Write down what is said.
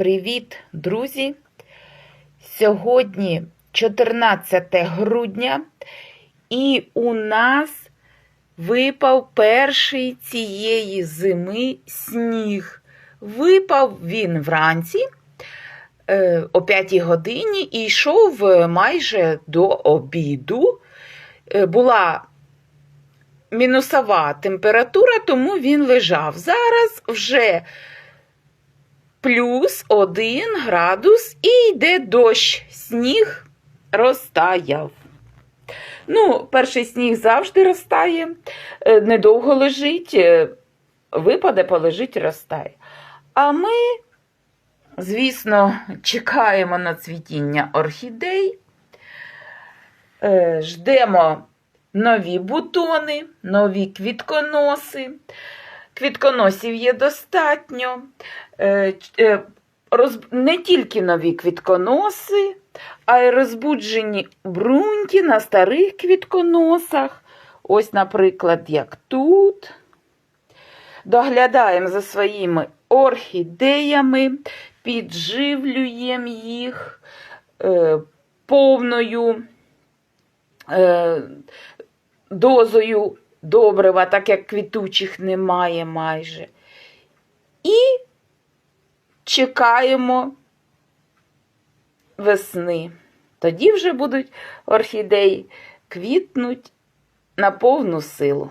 Привіт, друзі! Сьогодні 14 грудня, і у нас випав перший цієї зими сніг. Випав він вранці е, о 5 годині і йшов е, майже до обіду. Е, Була мінусова температура, тому він лежав. Зараз вже плюс один градус і йде дощ. Сніг розтаяв. Ну, перший сніг завжди розтає, е, недовго лежить, е, випаде, полежить, розтає. А ми, звісно, чекаємо на цвітіння орхідей, е, ждемо нові бутони, нові квітконоси. Квітконосів є достатньо. Е, е, Не тільки нові квітконоси, а й розбуджені бруньки на старих квітконосах. Ось, наприклад, як тут. Доглядаємо за своїми орхідеями, підживлюємо їх е, повною дозою добрива, так як квітучих немає майже. І чекаємо весни. Тоді вже будуть орхідеї квітнуть на повну силу.